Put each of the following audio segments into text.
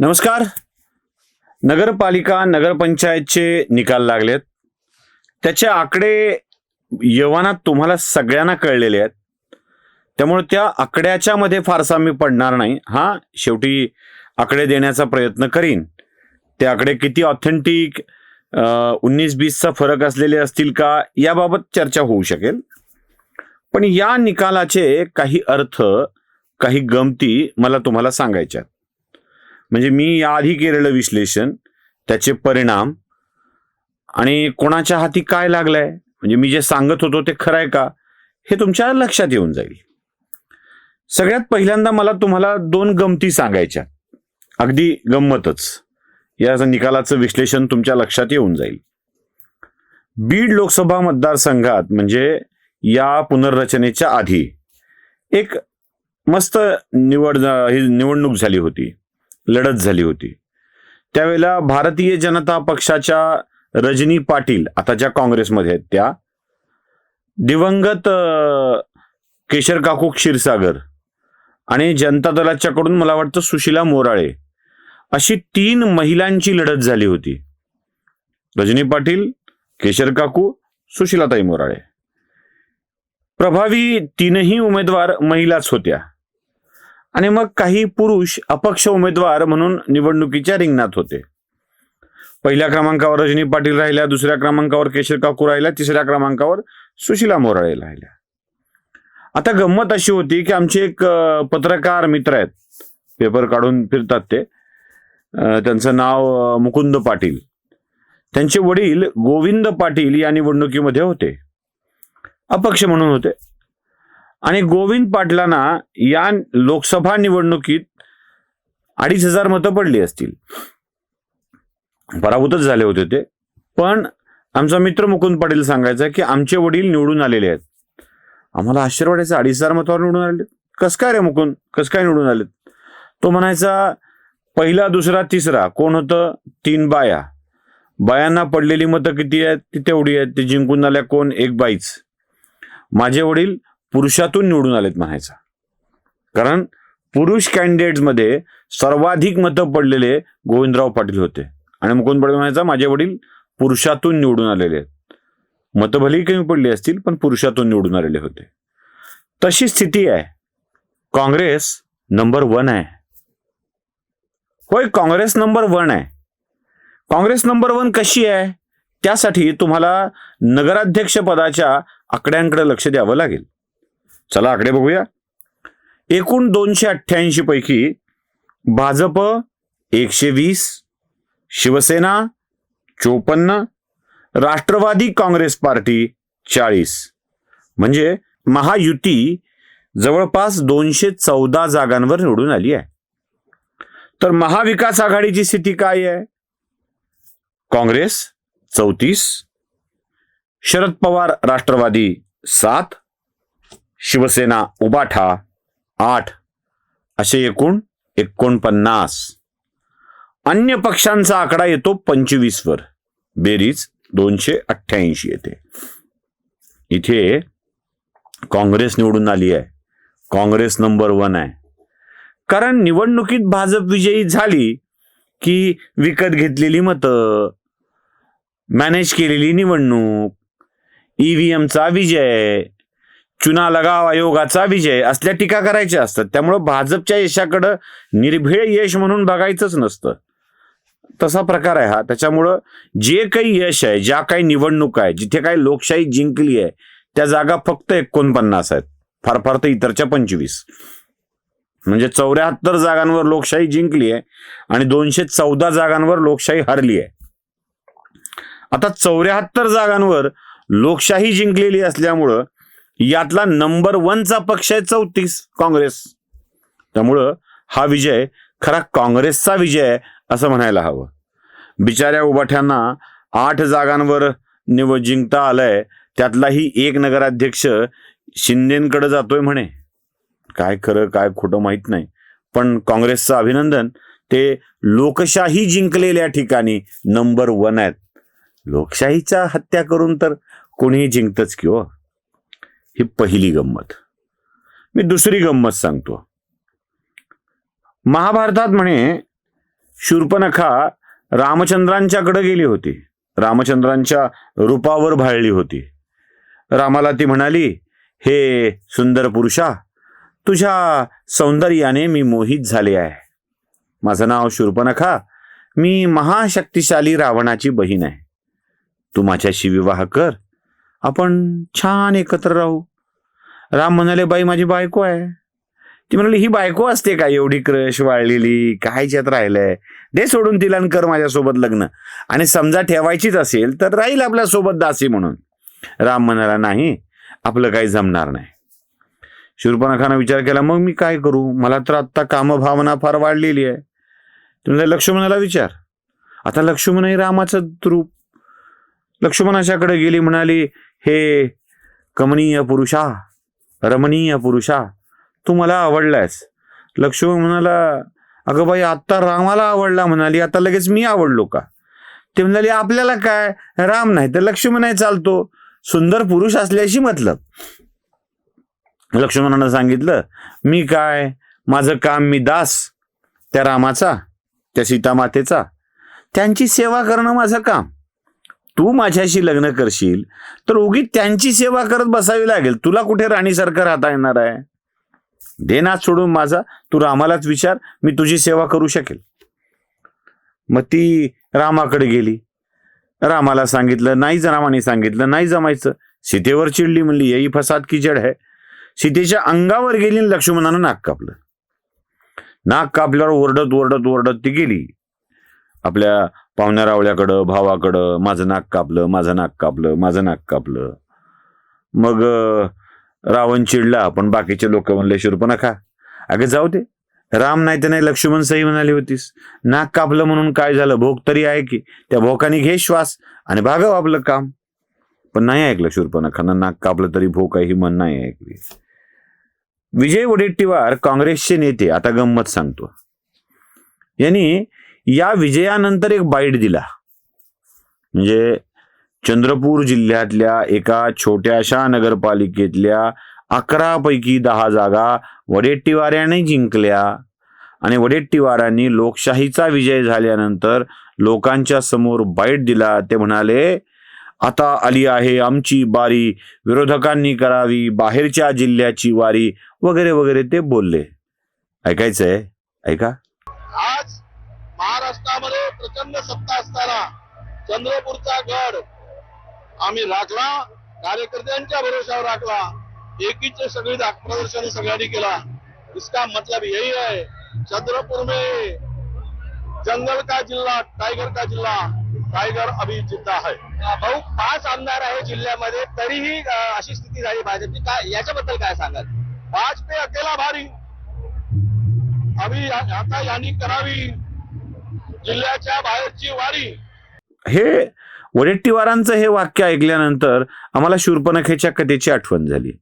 नमस्कार. नगरपालिका नगरपंचायतचे निकाल लागलेत. त्याचे आकडे यवानात तुम्हाला सगळ्यांना कळलेले आहेत. त्यामुळे त्या आकड्याच्या मध्ये फारसा मी पडणार नाही. हा शेवटी आकडे देण्याचा प्रयत्न करीन. ते आकडे किती ऑथेंटिक उन्नीस बीसचा फरक असलेले असतील का याबाबत चर्चा होऊ शकेल. पण या निकालाचे काही अर्थ काही गमती मला तुम्हाला सांगायच्या आहेत. म्हणजे मी याआधी केलेलं विश्लेषण त्याचे परिणाम आणि कोणाच्या हाती काय लागलंय? म्हणजे मी जे सांगत होतो ते खरं आहे का? हे तुमच्या लक्षात येऊन जाईल. सगळ्यात पहिल्यांदा मला तुम्हाला दोन गमती सांगायच्या. अगदी गंमतच. या निकालाचं विश्लेषण तुमच्या लक्षात येऊन जाईल. बीड लोकसभा मतदारसंघात म्हणजे या पुनर्रचनेच्या आधी एक मस्त निवड ही निवडणूक झाली होती. लढत झाली होती. त्यावेळेला भारतीय जनता पक्षाच्या रजनी पाटील आता ज्या काँग्रेसमध्ये आहेत त्या दिवंगत केशर काकू क्षीरसागर आणि जनता दलाच्याकडून मला वाटतं सुशिला मोराळे अशी तीन महिलांची लढत झाली होती. रजनी पाटील केशर काकू सुशीलाताई मोराळे. प्रभावी तीनही उमेदवार महिलाच होत्या. आणि मग काही पुरुष अपक्ष उमेदवार म्हणून निवडणुकीच्या रिंगणात होते. पहिल्या क्रमांकावर रजनी पाटील राहिल्या दुसऱ्या क्रमांकावर केशर काकू राहिल्या तिसऱ्या क्रमांकावर सुशिला मोराळे राहिल्या. आता गंमत अशी होती की आमचे एक पत्रकार मित्र आहेत पेपर काढून फिरतात ते त्यांचं नाव मुकुंद पाटील. त्यांचे वडील गोविंद पाटील या निवडणुकीमध्ये होते. अपक्ष म्हणून होते. आणि गोविंद पाटलांना या लोकसभा निवडणुकीत अडीच हजार मतं पडली असतील. पराभूतच झाले होते ते. पण आमचा मित्र मुकुंद पाटील सांगायचा की आमचे वडील निवडून आलेले आहेत. आम्हाला आश्चर्य वाटायचं अडीच हजार मतावर निवडून आले कस काय रे मुकुंद? कस काय निवडून आलेत? तो म्हणायचा पहिला दुसरा तिसरा कोण होतं? तीन बाया. बायांना पडलेली मतं किती आहेत? ती तेवढी आहेत. ते जिंकून आल्या कोण? एक बाईच. माझे वडील पुरुषातून निवडून आलेत म्हणायचा. कारण पुरुष कॅन्डिडेट्समध्ये सर्वाधिक मतं पडलेले गोविंदराव पाटील होते. आणि मुकुंद पाटील म्हणायचा? माझे वडील पुरुषातून निवडून आलेले आहेत. मतं भलेही कमी पडली असतील पण पुरुषातून निवडून आलेले होते. तशी स्थिती आहे. काँग्रेस नंबर वन आहे. होय काँग्रेस नंबर वन आहे. काँग्रेस नंबर वन कशी आहे? त्यासाठी तुम्हाला नगराध्यक्ष पदाच्या आकड्यांकडे लक्ष द्यावं लागेल. चला आकडे बघूया. एकूण दोनशे अठ्ठ्याऐंशी पैकी भाजप एकशे वीस शिवसेना चोपन्न राष्ट्रवादी काँग्रेस पार्टी चाळीस. म्हणजे महायुती जवळपास दोनशे चौदा जागांवर निवडून आली आहे. तर महाविकास आघाडीची स्थिती काय आहे? काँग्रेस चौतीस शरद पवार राष्ट्रवादी सात शिवसेना उबाठा आठ. असे एकूण एकोणपन्नास. अन्य पक्षांचा आकडा येतो पंचवीसवर बेरीज दोनशे अठ्ठ्याऐंशी येते. इथे काँग्रेस निवडून आली आहे. काँग्रेस नंबर वन आहे. कारण निवडणुकीत भाजप विजयी झाली की विकत घेतलेली मतं मॅनेज केलेली निवडणूक ईव्हीएमचा विजय चुना लगाव आयोगाचा विजय. असल्या टीका करायच्या असतात. त्यामुळं भाजपच्या यशाकडं निर्भीळ यश म्हणून बघायचंच नसतं. तसा प्रकार आहे हा. त्याच्यामुळं जे काही यश आहे ज्या काही निवडणूक आहे जिथे काही लोकशाही जिंकली आहे त्या जागा फक्त एकोणपन्नास आहेत. फार फार तर इतरच्या पंचवीस. म्हणजे चौऱ्याहत्तर जागांवर लोकशाही जिंकली आहे आणि दोनशे चौदा जागांवर लोकशाही हरली आहे. आता चौऱ्याहत्तर जागांवर लोकशाही जिंकलेली असल्यामुळं यातला नंबर वनचा पक्ष आहे चौतीस काँग्रेस. त्यामुळं हा विजय खरा काँग्रेसचा विजय आहे असं म्हणायला हवं. बिचाऱ्या उभाठ्यांना आठ जागांवर निव जिंकता आलंय त्यातलाही एक नगराध्यक्ष शिंदेकडे जातोय म्हणे. काय खरं काय खोटं माहीत नाही. पण काँग्रेसचं अभिनंदन ते लोकशाही जिंकलेल्या ठिकाणी नंबर वन आहेत. लोकशाहीच्या हत्या करून तर कोणीही जिंकतच की हो. ही पहिली गंमत. मी दुसरी गंमत सांगतो. महाभारतात म्हणे शूर्पणखा रामचंद्रांच्याकडे गेली होती. रामचंद्रांच्या रूपावर भाळली होती. रामाला ती म्हणाली हे सुंदर पुरुषा तुझ्या सौंदर्याने मी मोहित झाले आहे. माझं नाव शूर्पणखा मी महाशक्तिशाली रावणाची बहीण आहे. तू माझ्याशी विवाह कर. आपण छान एकत्र राहू. राम म्हणाले बाई माझी बायको आहे. ती म्हणाली ही बायको असते का? एवढी क्रश वाळलेली काय याच्यात राहिलंय? दे सोडून तिला कर माझ्यासोबत लग्न. आणि समजा ठेवायचीच असेल तर राहील आपल्यासोबत दासी म्हणून. राम म्हणाला नाही आपलं काही जमणार नाही. शूरपणाखानं विचार केला मग मी काय करू? मला तर आत्ता कामभावना फार वाढलेली आहे. तुम्ही लक्ष्मणाला विचार. आता लक्ष्मणही रामाचं रूप लक्ष्मणाच्याकडे गेली म्हणाली हे कमनीय पुरुषा रमणीय पुरुषा तू मला आवडलायस. लक्ष्मण म्हणाला अगं बाई आत्ता रामाला आवडला म्हणाली आता लगेच मी आवडलो का? ते म्हणाली आपल्याला काय? राम नाही तर लक्ष्मण नाही चालतो. सुंदर पुरुष असल्याशी मतलब. लक्ष्मणानं सांगितलं मी काय? माझं काम मी दास त्या रामाचा त्या सीतामातेचा. त्यांची सेवा करणं माझं काम. तू माझ्याशी लग्न करशील तर उगी त्यांची सेवा करत बसावी लागेल. तुला कुठे राणीसारखं राहता येणार आहे? दे सोडून माझा. तू रामालाच विचार. मी तुझी सेवा करू शकेल. मग ती रामाकडे गेली. रामाला सांगितलं नाही रामाने सांगितलं नाही जमायचं. सीतेवर चिडली म्हणली यही फसाद की जड आहे सीतेच्या अंगावर गेली आणि लक्ष्मणानं नाक कापलं. नाक कापल्यावर ओरडत ओरडत ओरडत ती गेली. आपल्या पाहुण्यारावळ्याकडं भावाकडं माझं नाक कापलं माझं नाक कापलं माझं नाक कापलं. मग रावण चिडला पण बाकीचे लोक म्हणले शूर्पणखा अगं जाऊ दे. राम नाही तर नाही लक्ष्मण सही म्हणाली होतीस. नाक कापलं म्हणून काय झालं? भोग तरी आहे की? त्या भोकाने घे श्वास आणि भागव आपलं काम. पण नाही ऐकलं शूर्पणखानं. नाक कापलं तरी भोक आहे ही मन नाही ऐकली. विजय वडेट्टीवार काँग्रेसचे नेते आता गंमत सांगतो. यांनी या विजयानंतर एक बाईट दिला. म्हणजे चंद्रपूर जिल्ह्यातल्या एका छोट्याशा नगरपालिकेतल्या अकरा पैकी दहा जागा वडेट्टीवाऱ्याने जिंकल्या आणि वडेट्टीवारांनी लोकशाहीचा विजय झाल्यानंतर लोकांच्या समोर बाईट दिला. ते म्हणाले आता आली आहे आमची बारी विरोधकांनी करावी बाहेरच्या जिल्ह्याची वारी वगैरे वगैरे ते बोलले. ऐकायचंय? ऐका. आज महाराष्ट्रामध्ये प्रचंड सत्ता असताना चंद्रपूरचा गड आम्ही राखला कार्यकर्त्यांच्या भरोशावर राखला एकीचे सगळी प्रदर्शन सगळ्यांनी केला. इसका मतलब यही है चंद्रपुर में जंगल का जिल्हा टायगर का जिल्हा टायगर अभी जिंदा है। भाऊ पाच आमदार आहे जिल्ह्यामध्ये तरीही अशी स्थिती झाली भाजपची. काय याच्याबद्दल काय सांगाल? पाच पे अकेला भारी. अभी आता यांनी करावी. जिल्ह्याच्या बाहेरची वारी हे वडेट्टीवारांचं हे वाक्य ऐकल्यानंतर आम्हाला शूर्पणखेच्या कथेची आठवण झाली.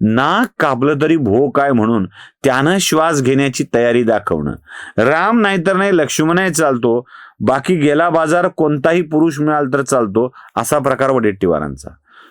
ना कापलं तरी भो काय म्हणून त्यानं श्वास घेण्याची तयारी दाखवणं. राम नाहीतर नाही लक्ष्मणही चालतो. बाकी गेला बाजार कोणताही पुरुष मिळाल तर चालतो असा प्रकार वडेट्टीवारांचा.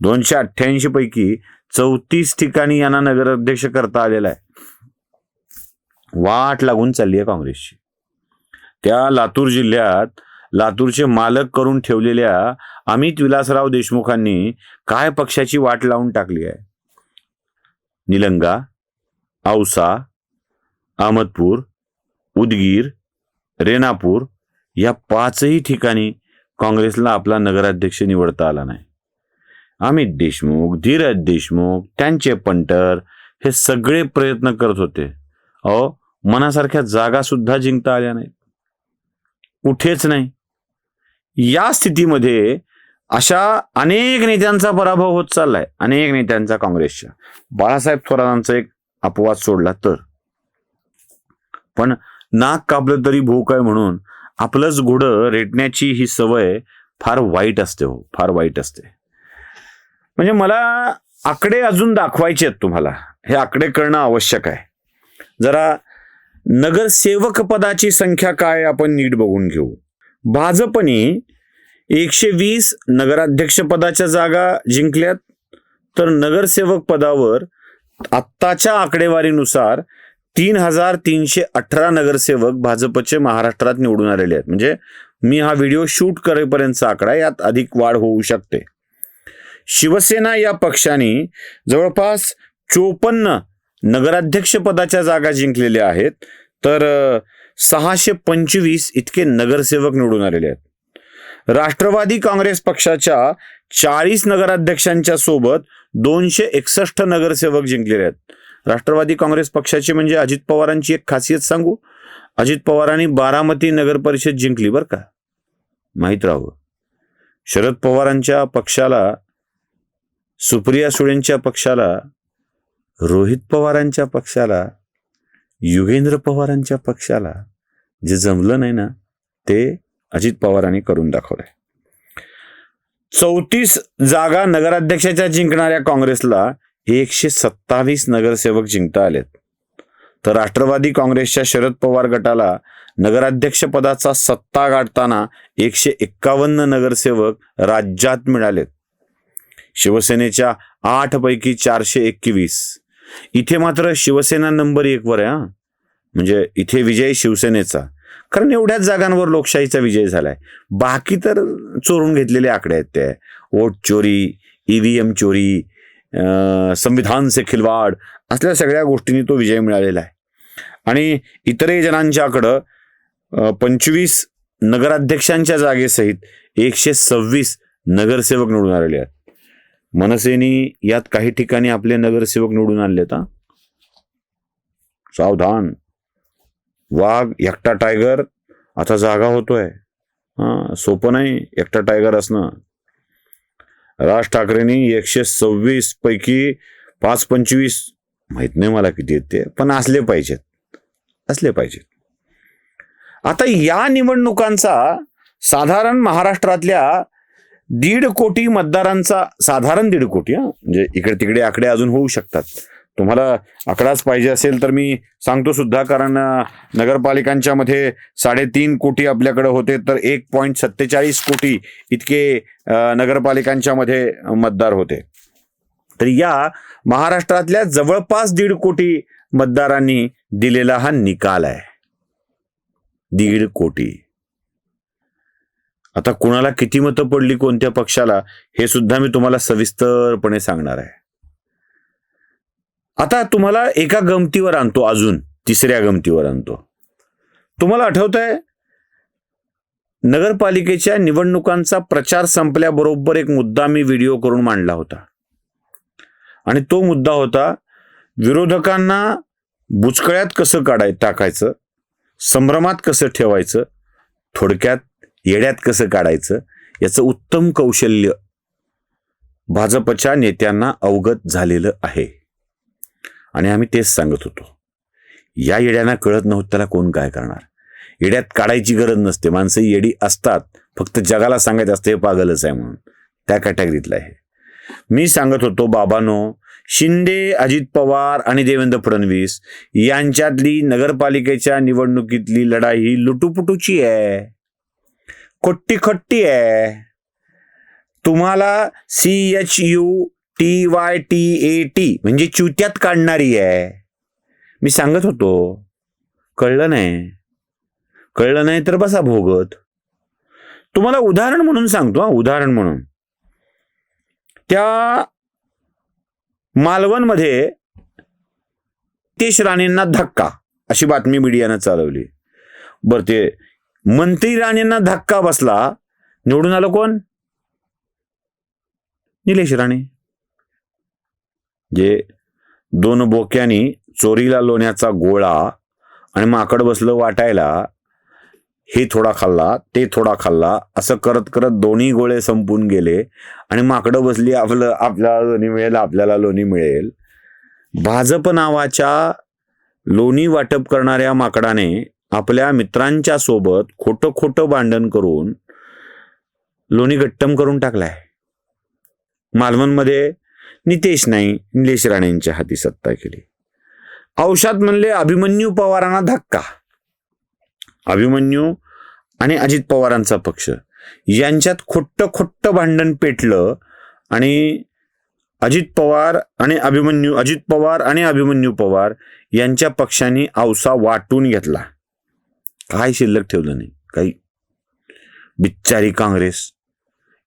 दोनशे अठ्ठ्याऐंशी पैकी चौतीस ठिकाणी यांना नगराध्यक्ष करता आलेला आहे. वाट लागून चालली आहे काँग्रेसची. त्या लातूर जिल्ह्यात लातूरचे मालक करून ठेवलेल्या अमित विलासराव देशमुखांनी काय पक्षाची वाट लावून टाकली आहे? निलंगा औसा अहमदपूर उदगीर रेणापूर या पाचही ठिकाणी काँग्रेसला आपला नगराध्यक्ष निवडता आला नाही. अमित देशमुख धीरज देशमुख त्यांचे पंटर हे सगळे प्रयत्न करत होते. अहो मनासारख्या जागा सुद्धा जिंकता आल्या नाहीत. कुठेच नाही. या स्थितीमध्ये अशा अनेक नेत्यांचा पराभव होत चाललाय. अनेक नेत्यांचा काँग्रेसच्या. बाळासाहेब थोरातांचा एक अपवाद सोडला तर. पण नाक कापलं तरी भूक आहे म्हणून? आपलंच घोडं रेटण्याची ही सवय फार वाईट असते हो फार वाईट असते. म्हणजे मला आकडे अजून दाखवायचे आहेत तुम्हाला. हे आकडे कळणं आवश्यक आहे. जरा नगरसेवक पदाची संख्या काय आपण नीट बघून घेऊ. भाजपने एकशे वीस नगराध्यक्ष पदाच्या जागा जिंकल्यात. तर नगरसेवक पदावर आत्ताच्या आकडेवारीनुसार तीन हजार तीनशे अठरा नगरसेवक भाजपचे महाराष्ट्रात निवडून आलेले आहेत. म्हणजे मी हा व्हिडिओ शूट करेपर्यंतचा आकडा यात अधिक वाढ होऊ शकते. शिवसेना या पक्षाने जवळपास चोपन्न नगराध्यक्ष पदाच्या जागा जिंकलेल्या आहेत तर सहाशे पंचवीस इतके नगरसेवक निवडून आलेले आहेत. राष्ट्रवादी काँग्रेस पक्षाच्या चाळीस नगराध्यक्षांच्या सोबत दोनशे एकसष्ट नगरसेवक जिंकलेले आहेत. राष्ट्रवादी काँग्रेस पक्षाची म्हणजे अजित पवारांची एक खासियत सांगू? अजित पवारांनी बारामती नगर परिषद जिंकली बरं का? माहीत राहावं. शरद पवारांच्या पक्षाला सुप्रिया सुळेंच्या पक्षाला रोहित पवारांच्या पक्षाला युगेंद्र पवारांच्या पक्षाला जे जमलं नाही ना ते अजित पवारांनी करून दाखवलंय. चौतीस जागा नगराध्यक्षाच्या जिंकणाऱ्या काँग्रेसला एकशे सत्तावीस नगरसेवक जिंकता आलेत. तर राष्ट्रवादी काँग्रेसच्या शरद पवार गटाला नगराध्यक्षपदाचा सत्ता गाठताना एकशे एक्कावन्न नगरसेवक राज्यात मिळालेत. शिवसेनेच्या आठ पैकी चारशे एकवीस. इथे मात्र शिवसेना नंबर एक वर आहे हा. म्हणजे इथे विजय शिवसेनेचा. कारण एवढ्याच जागांवर लोकशाहीचा विजय झालाय. बाकी तर चोरून घेतलेले आकडे आहेत ते. वोट चोरी ईव्हीएम चोरी संविधान से खिलवाड असल्या सगळ्या गोष्टींनी तो विजय मिळालेला आहे. आणि इतरही जणांच्याकडं पंचवीस नगराध्यक्षांच्या जागेसहित एकशे सव्वीस नगरसेवक निवडून आलेले आहेत. मनसेनी यात काही ठिकाणी आपले नगरसेवक निवडून आणले आता सावधान. वाघ एकटा टायगर आता जागा होतोय. हा सोपं नाही एकटा टायगर असणं. राज ठाकरेंनी एकशे सव्वीस पैकी पाच पंचवीस माहीत नाही मला किती आहेत ते पण असले पाहिजेत. असले पाहिजेत. आता या निवडणुकांचा साधारण महाराष्ट्रातल्या दीड कोटी मतदारांचा साधारण दीड कोटी हा? म्हणजे इकडे तिकडे आकडे अजून होऊ शकतात. तुम्हाला आकडाच पाहिजे असेल तर मी सांगतो सुद्धा कारण नगरपालिकांच्या मध्ये साडेतीन कोटी आपल्याकडे होते तर एक पॉईंट सत्तेचाळीस कोटी इतके नगरपालिकांच्या मध्ये मतदार होते. तर या महाराष्ट्रातल्या जवळपास दीड कोटी मतदारांनी दिलेला हा निकाल आहे. दीड कोटी. आता कुणाला किती मतं पडली कोणत्या पक्षाला हे सुद्धा मी तुम्हाला सविस्तरपणे सांगणार आहे. आता तुम्हाला एका गमतीवर आणतो अजून तिसऱ्या गमतीवर आणतो. तुम्हाला आठवत आहे नगरपालिकेच्या निवडणुकांचा प्रचार संपल्याबरोबर एक मुद्दा मी व्हिडिओ करून मांडला होता. आणि तो मुद्दा होता विरोधकांना बुचकळ्यात कसं काढाय टाकायचं संभ्रमात कसं ठेवायचं थोडक्यात येड्यात कसं काढायचं? याचं उत्तम कौशल्य भाजपच्या नेत्यांना अवगत झालेलं आहे. आणि आम्ही तेच सांगत होतो. या येड्यांना कळत नव्हतं त्याला कोण काय करणार. येड्यात काढायची गरज नसते. माणसं येडी असतात. फक्त जगाला सांगायचं असतं हे पागलच आहे म्हणून. त्या कॅटेगरीतलं आहे. मी सांगत होतो बाबानो शिंदे अजित पवार आणि देवेंद्र फडणवीस यांच्यातली नगरपालिकेच्या निवडणुकीतली लढाई ही लुटूपुटूची आहे. खोट्टी खट्टी आहे. तुम्हाला C H U T Y T A T म्हणजे चुत्यात काढणारी आहे. मी सांगत होतो. कळलं नाही. कळलं नाही तर बसा भोगत. तुम्हाला उदाहरण म्हणून सांगतो हा उदाहरण म्हणून. त्या मालवणमध्ये नितेश राणेंना धक्का अशी बातमी मीडियानं चालवली. बर ते मंत्री राणेंना धक्का बसला. निवडून आलं कोण? निलेश राणे. जे दोन बोक्यांनी चोरीला लोण्याचा गोळा आणि माकड बसलं वाटायला हे थोडा खाल्ला ते थोडा खाल्ला असं करत करत दोन्ही गोळे संपून गेले आणि माकडं बसली आपलं आपल्याला लोणी मिळेल आपल्याला लोणी मिळेल. भाजप नावाच्या लोणी वाटप करणाऱ्या माकडाने आपल्या मित्रांच्या सोबत खोटं खोटं भांडण करून लोणी गट्टम करून टाकलाय. मालवणमध्ये नितेश नाही निलेश राणेंच्या हाती सत्ता केली. औषध म्हणले अभिमन्यू पवारांना धक्का. अभिमन्यू आणि अजित पवारांचा पक्ष. यांच्यात खोट्ट खोट्ट भांडण पेटलं आणि अजित पवार आणि अभिमन्यू अजित पवार आणि अभिमन्यू पवार यांच्या पक्षांनी औसा वाटून घेतला. काय शिल्लक ठेवलं नाही. काही बिच्चारी काँग्रेस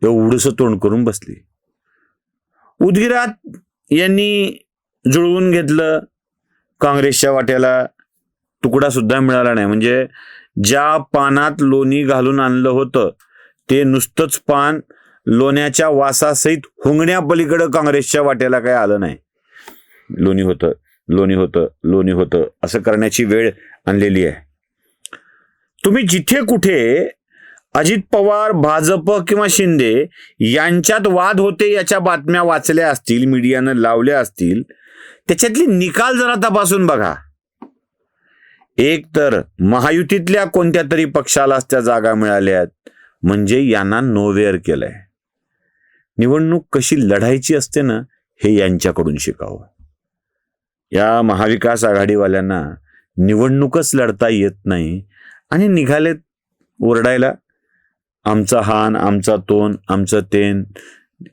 एवढंसं तोंड करून बसली. उदगिरात यांनी जुळवून घेतलं काँग्रेसच्या वाट्याला तुकडा सुद्धा मिळाला नाही. म्हणजे ज्या पानात लोणी घालून आणलं होतं ते नुसतंच पान लोण्याच्या वासासहित हुंगण्यापलीकडं काँग्रेसच्या वाट्याला काही आलं नाही. लोणी होतं लोणी होतं लोणी होतं असं करण्याची वेळ आणलेली आहे. तुम्ही जिथे कुठे अजित पवार भाजप किंवा शिंदे यांच्यात वाद होते याच्या बातम्या वाचल्या असतील मीडियानं लावल्या असतील त्याच्यातली निकाल जरा तपासून बघा. एक तर महायुतीतल्या कोणत्या तरी पक्षालाच त्या जागा मिळाल्यात म्हणजे यांना नोवेअर केलंय. निवडणूक कशी लढायची असते ना हे यांच्याकडून शिकावं. या महाविकास आघाडीवाल्यांना निवडणूकच लढता येत नाही आणि निघालेत ओरडायला. आमचा हान आमचा तोन आमचं तेन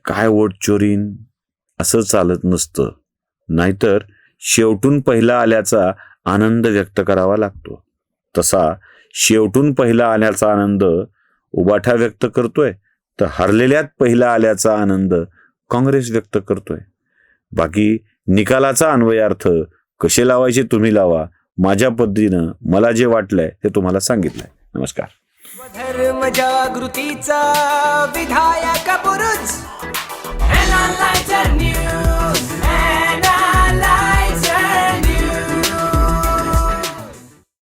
काय वोट चोरीन असं चालत नसतं. नाहीतर शेवटून पहिला आल्याचा आनंद व्यक्त करावा लागतो. तसा शेवटून पहिला आल्याचा आनंद उबाठा व्यक्त करतोय तर हरलेल्यात पहिला आल्याचा आनंद काँग्रेस व्यक्त करतोय. बाकी निकालाचा अन्वयार्थ कसे लावायचे तुम्ही लावा माझ्या पद्धतीनं मला जे वाटलंय ते तुम्हाला सांगितलंय. नमस्कार. धर्म जागृतीचा विधायक बुरुज